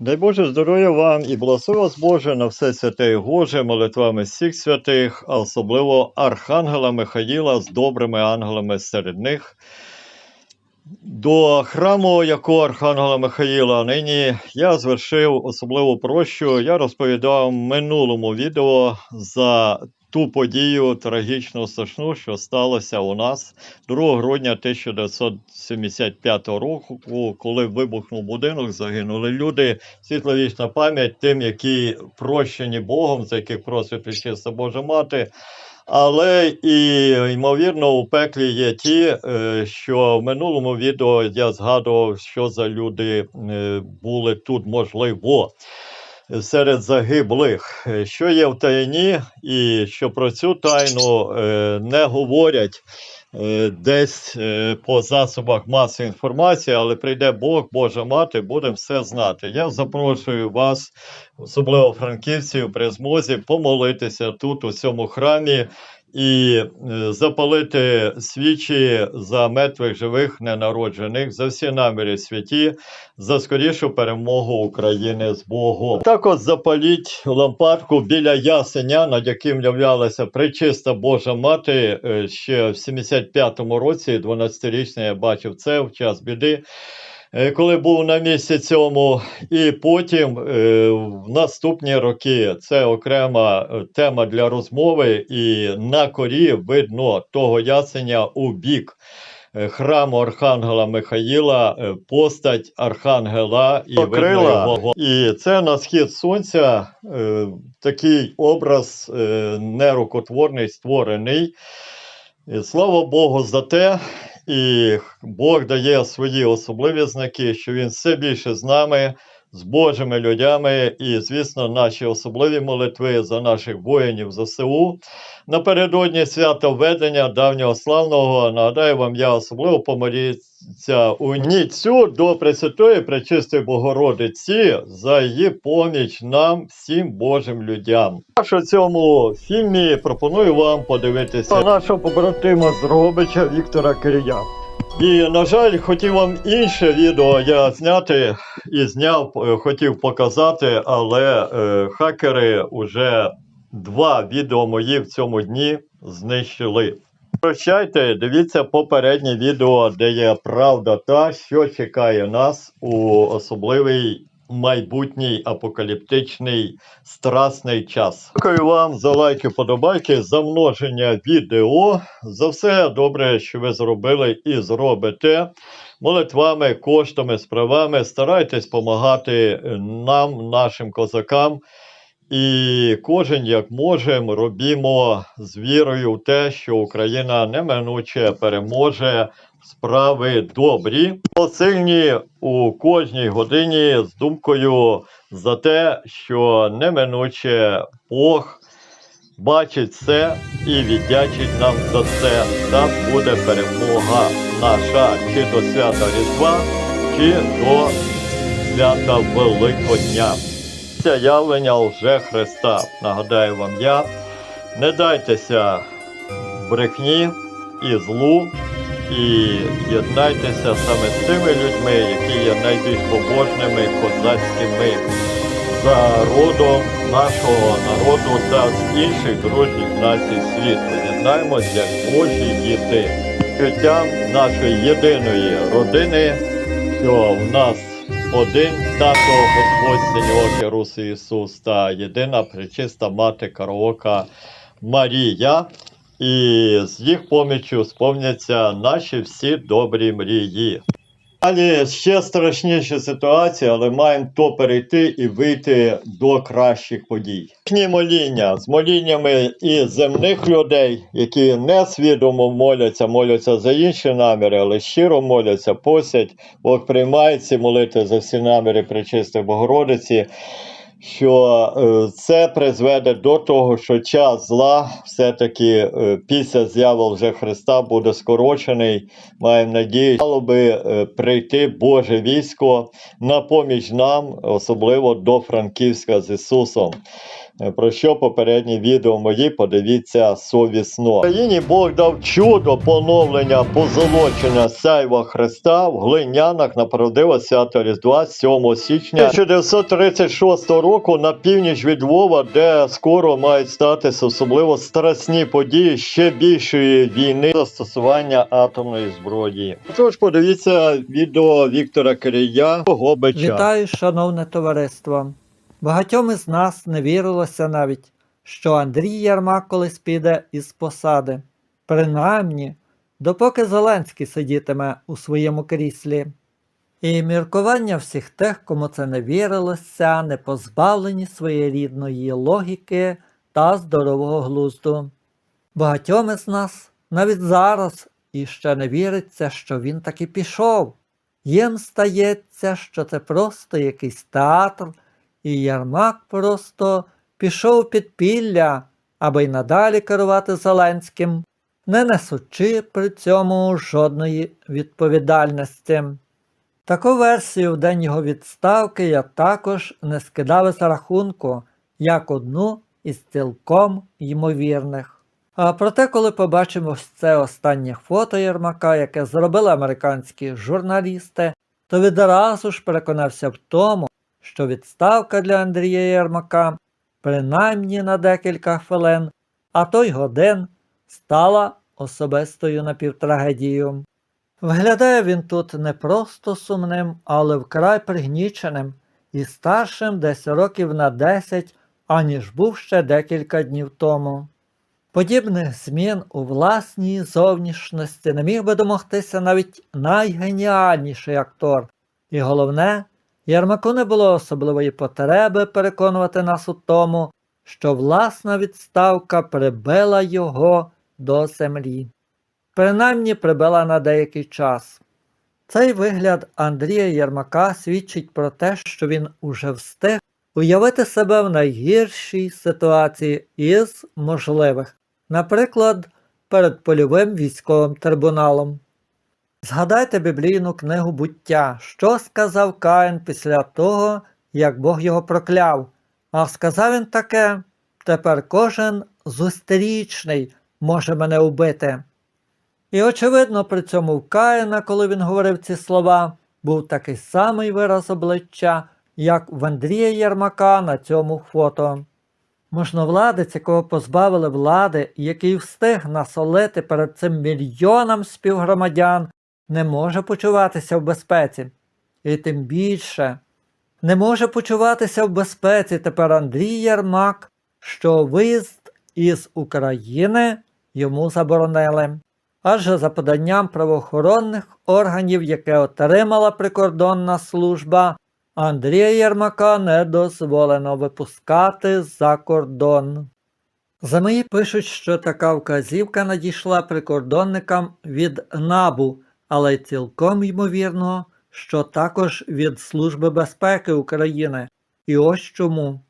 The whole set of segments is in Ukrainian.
Дай Боже здоров'я вам і благослови вас Боже на все святе і Боже, молитвами всіх святих, а особливо Архангела Михаїла з добрими ангелами серед них. До храму, якого Архангела Михаїла нині я звершив особливу прощу. Я розповідав в минулому відео за ту подію трагічну страшну, що сталося у нас 2 грудня 1975 року, коли вибухнув будинок, загинули люди. Світловічна пам'ять тим, які прощені Богом, за яких просить Пречиста Божа Мати. Але і ймовірно у пеклі є ті, е, що в минулому відео я згадував, що за люди е, були тут можливо серед загиблих, Е, що є в тайні, і що про цю тайну е, не говорять е, десь по засобах масової інформації, але прийде Бог, Божа мати, будемо все знати. Я запрошую вас, особливо франківців, при змозі, помолитися тут, у цьому храмі. І е, запалити свічі за мертвих живих ненароджених, за всі наміри святі, за скорішу перемогу України з Богом. Так от запаліть лампадку біля ясеня, над яким являлася пречиста Божа Мати е, ще в 75-му році, 12-річний я бачив це в час біди. Е, Коли був на місці цьому, і потім е, в наступні роки це окрема е, тема для розмови, і на корі видно того ясеня у бік храму Архангела Михаїла, постать Архангела і його. І це на схід сонця е, такий образ е, нерукотворний створений. І слава Богу за те. І Бог дає свої особливі знаки, що Він все більше з нами, з Божими людьми, і, звісно, наші особливі молитви за наших воїнів ЗСУ. Напередодні свята введення давнього славного нагадаю вам, я особливо помоліться у ніцю до Пресвятої Пречистої Богородиці за її поміч нам, всім Божим людям. У цьому фільмі пропоную вам подивитися нашого побратима з Дрогобича Віктора Кирія. І, на жаль, хотів вам інше відео я зняти і зняв, е, хотів показати, але е, хакери вже два відео мої в цьому дні знищили. Прощайте, дивіться попереднє відео, де є правда та, що чекає нас у особливий майбутній апокаліптичний страсний час. Дякую вам за лайки, подобайки, за множення відео, за все добре, що ви зробили і зробите. Молитвами, коштами, справами старайтесь допомагати нам, нашим козакам. І кожен як можемо, робімо з вірою в те, що Україна неминуче переможе справи добрі, сильні у кожній годині з думкою за те, що неминуче Бог бачить все і віддячить нам за це. Так буде перемога наша чи до свята Різдва, чи до свята Великодня. Це явлення лже Христа. Нагадаю вам я. Не дайтеся брехні і злу, і єднайтеся саме з тими людьми, які є найбільш побожними козацькими за родом нашого народу та з інших дружніх націй світу. Єднаємось як Божі діти. Відчуттям нашої єдиної родини, що в нас один тато Господь Синьоки Рус Ісус та єдина пречиста мати Караока Марія. І з їх поміччю сповняться наші всі добрі мрії. Далі ще страшніша ситуація, але маємо то перейти і вийти до кращих подій. Їхні моління з моліннями і земних людей, які не свідомо моляться, моляться за інші наміри, але щиро моляться, посять, Бог приймає ці молити за всі наміри Пречистої Богородиці, що е, це призведе до того, що час зла все-таки е, після з'яви вже Христа буде скорочений. Маємо надію, мало би е, прийти Боже військо на поміч нам, особливо до Франківська з Ісусом. Е, Про що попередні відео мої подивіться совісно. В Україні Бог дав чудо поновлення позолочення сяйва Христа в глинянах на свято Різдва 7 січня 1936 року на північ від Львова, де скоро мають статися особливо страсні події ще більшої війни застосування атомної зброї. Тож подивіться відео Віктора Кирія Гобича. Вітаю, шановне товариство. Багатьом із нас не вірилося навіть, що Андрій Ярмак колись піде із посади, принаймні, допоки Зеленський сидітиме у своєму кріслі. І міркування всіх тих, кому це не вірилося, не позбавлені своєрідної логіки та здорового глузду. Багатьом із нас навіть зараз іще не віриться, що він таки пішов. Їм стається, що це просто якийсь театр, і Ярмак просто пішов у підпілля, аби й надалі керувати Зеленським, не несучи при цьому жодної відповідальності. Таку версію в день його відставки я також не скидав із рахунку, як одну із цілком ймовірних. А проте, коли побачимо ось це останнє фото Єрмака, яке зробили американські журналісти, то відразу ж переконався в тому, що відставка для Андрія Єрмака, принаймні на декілька хвилин, а то й годин, стала особистою напівтрагедією. Виглядає він тут не просто сумним, але вкрай пригніченим і старшим десь років на 10, аніж був ще декілька днів тому. Подібних змін у власній зовнішності не міг би домогтися навіть найгеніальніший актор. І головне, Ярмаку не було особливої потреби переконувати нас у тому, що власна відставка прибила його до землі. Принаймні прибила на деякий час. Цей вигляд Андрія Єрмака свідчить про те, що він уже встиг уявити себе в найгіршій ситуації із можливих, наприклад, перед польовим військовим трибуналом. Згадайте біблійну книгу буття, що сказав Каїн після того, як Бог його прокляв. А сказав він таке: тепер кожен зустрічний може мене убити. І, очевидно, при цьому в Каїна, коли він говорив ці слова, був такий самий вираз обличчя, як в Андрія Єрмака на цьому фото. Можновладець, якого позбавили влади, який встиг насолити перед цим мільйонам співгромадян, не може почуватися в безпеці. І тим більше не може почуватися в безпеці тепер Андрій Єрмак, що виїзд із України йому заборонили. Адже за поданням правоохоронних органів, яке отримала прикордонна служба, Андрія Єрмака не дозволено випускати за кордон. ЗМІ пишуть, що така вказівка надійшла прикордонникам від НАБУ, але й цілком ймовірно, що також від Служби безпеки України. І ось чому.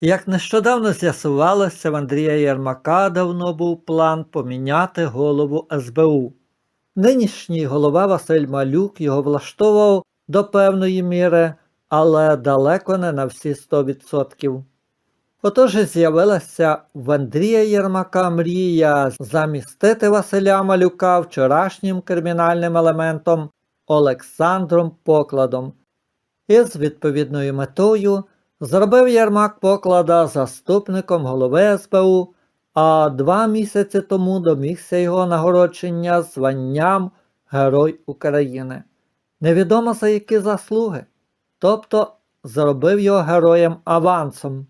Як нещодавно з'ясувалося, в Андрія Єрмака давно був план поміняти голову СБУ. Нинішній голова Василь Малюк його влаштовував до певної міри, але далеко не на всі 100%. Отож з'явилася в Андрія Єрмака мрія замістити Василя Малюка вчорашнім кримінальним елементом Олександром Покладом. І з відповідною метою зробив Єрмак Поклада заступником голови СБУ, а два місяці тому домігся його нагородження званням Герой України. Невідомо за які заслуги, тобто зробив його героєм авансом.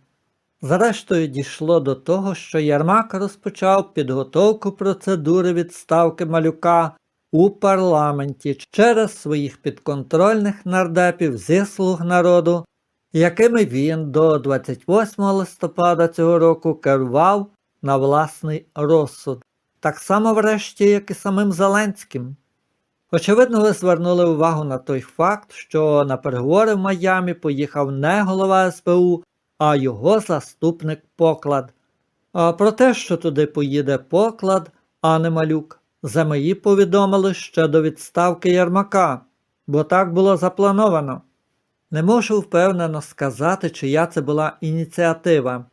Зрештою дійшло до того, що Ярмак розпочав підготовку процедури відставки малюка у парламенті через своїх підконтрольних нардепів зі слуг народу, якими він до 28 листопада цього року керував на власний розсуд, так само врешті, як і самим Зеленським. Очевидно, ви звернули увагу на той факт, що на переговори в Майамі поїхав не голова СБУ, а його заступник поклад. А про те, що туди поїде поклад, а не малюк, ЗМІ повідомили ще до відставки Єрмака, бо так було заплановано. Не можу впевнено сказати, чия це була ініціатива.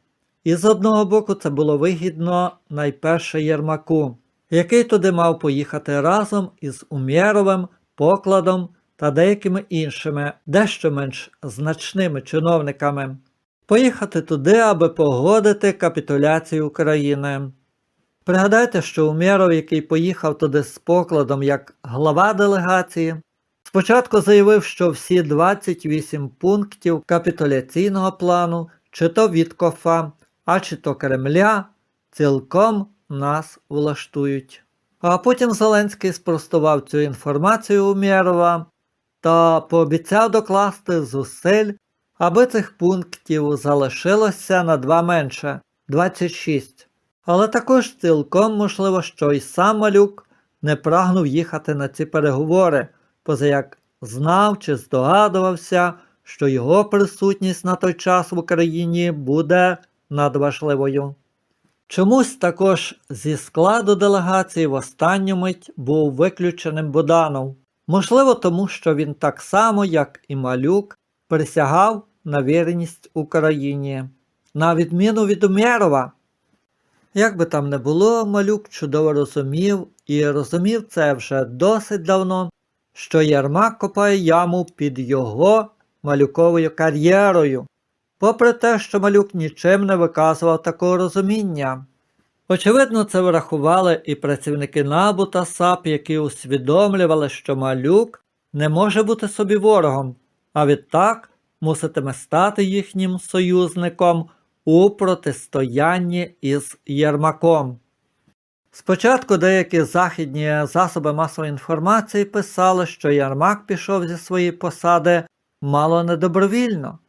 І з одного боку це було вигідно найперше Єрмаку, який туди мав поїхати разом із Умєровим, покладом та деякими іншими, дещо менш значними чиновниками. Поїхати туди, аби погодити капітуляцію України. Пригадайте, що Умєров, який поїхав туди з покладом як глава делегації, спочатку заявив, що всі 28 пунктів капітуляційного плану, чи то Віткофа, а чи то Кремля, цілком нас влаштують. А потім Зеленський спростував цю інформацію Умєрова та пообіцяв докласти зусиль, аби цих пунктів залишилося на два менше 26. Але також цілком можливо, що й сам малюк не прагнув їхати на ці переговори, позаяк знав чи здогадувався, що його присутність на той час в Україні буде надважливою. Чомусь також зі складу делегації в останню мить був виключеним Буданов. Можливо, тому що він так само, як і малюк, присягав на вірність Україні, на відміну від Умєрова. Як би там не було, малюк чудово розумів, і розумів це вже досить давно, що Єрмак копає яму під його малюковою кар'єрою, попри те, що малюк нічим не виказував такого розуміння. Очевидно, це врахували і працівники НАБУ та САП, які усвідомлювали, що малюк не може бути собі ворогом, а відтак муситиме стати їхнім союзником у протистоянні із Єрмаком. Спочатку деякі західні засоби масової інформації писали, що Єрмак пішов зі своєї посади мало не добровільно.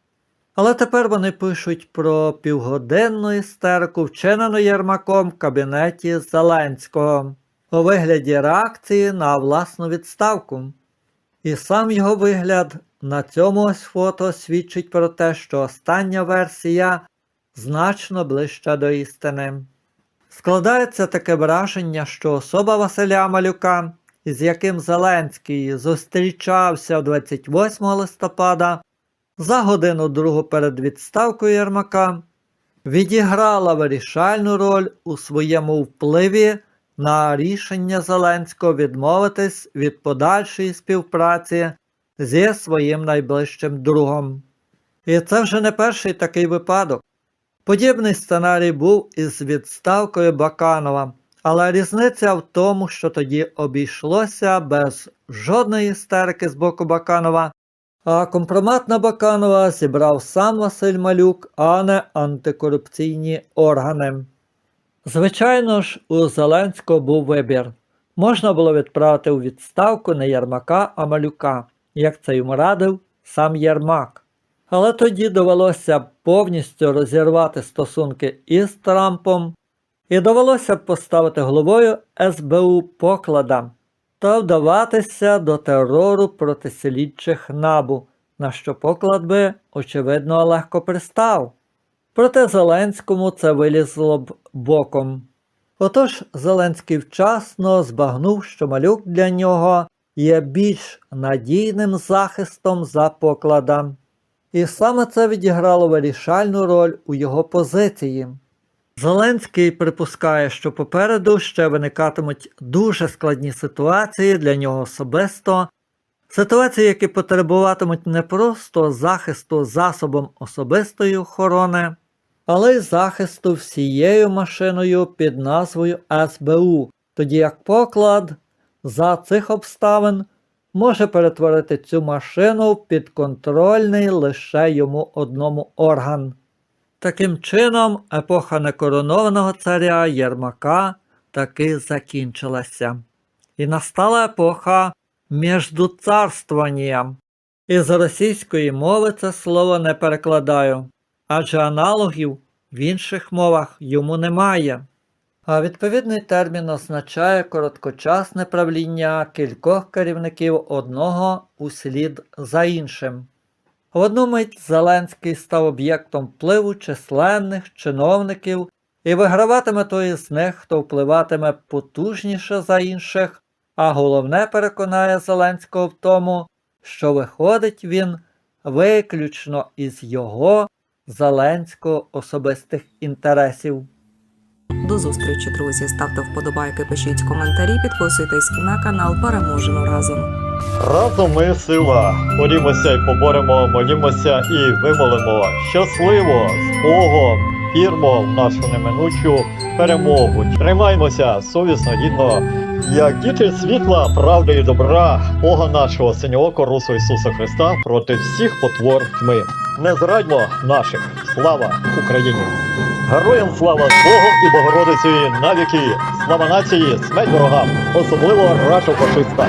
Але тепер вони пишуть про півгодинну істерику, вчинену Єрмаком в кабінеті Зеленського у вигляді реакції на власну відставку. І сам його вигляд на цьому ось фото свідчить про те, що остання версія значно ближча до істини. Складається таке враження, що особа Василя Малюка, із яким Зеленський зустрічався 28 листопада, за годину другу перед відставкою Єрмака, відіграла вирішальну роль у своєму впливі на рішення Зеленського відмовитись від подальшої співпраці зі своїм найближчим другом. І це вже не перший такий випадок. Подібний сценарій був із відставкою Баканова, але різниця в тому, що тоді обійшлося без жодної істерики з боку Баканова, а компромат на Баканова зібрав сам Василь Малюк, а не антикорупційні органи. Звичайно ж, у Зеленського був вибір. Можна було відправити у відставку не Єрмака, а Малюка, як це йому радив сам Єрмак. Але тоді довелося повністю розірвати стосунки із Трампом, і довелося поставити головою СБУ поклада та вдаватися до терору проти слідчих набу, на що поклад би, очевидно, легко пристав. Проте Зеленському це вилізло б боком. Отож Зеленський вчасно збагнув, що малюк для нього є більш надійним захистом за поклада. І саме це відіграло вирішальну роль у його позиції. Зеленський припускає, що попереду ще виникатимуть дуже складні ситуації для нього особисто, ситуації, які потребуватимуть не просто захисту засобом особистої охорони, але й захисту всією машиною під назвою СБУ, тоді як поклад за цих обставин може перетворити цю машину в підконтрольний лише йому одному орган. Таким чином, епоха некоронованого царя Єрмака таки закінчилася. І настала епоха міждуцарствування. Із російської мови це слово не перекладаю, адже аналогів в інших мовах йому немає. А відповідний термін означає короткочасне правління кількох керівників одного услід за іншим. В одну мить Зеленський став об'єктом впливу численних чиновників і виграватиме той з них, хто впливатиме потужніше за інших, а головне переконає Зеленського в тому, що виходить він виключно із його Зеленського особистих інтересів. До зустрічі, друзі. Ставте вподобайки, пишіть коментарі, підписуйтесь на канал. Переможемо разом. Разом ми сила. Борімося і поборемо, молімося і вимолимо. Щасливо з Богом! Вірмо в нашу неминучу перемогу. Тримаймося совісно, гідно, як діти світла, правди і добра, Бога нашого синього Русу Ісуса Христа проти всіх потвор тьми. Не зрадьмо наших. Слава Україні! Героям слава з і Богородицею навіки! Слава нації, смерть ворогам, особливо рашу фашиста!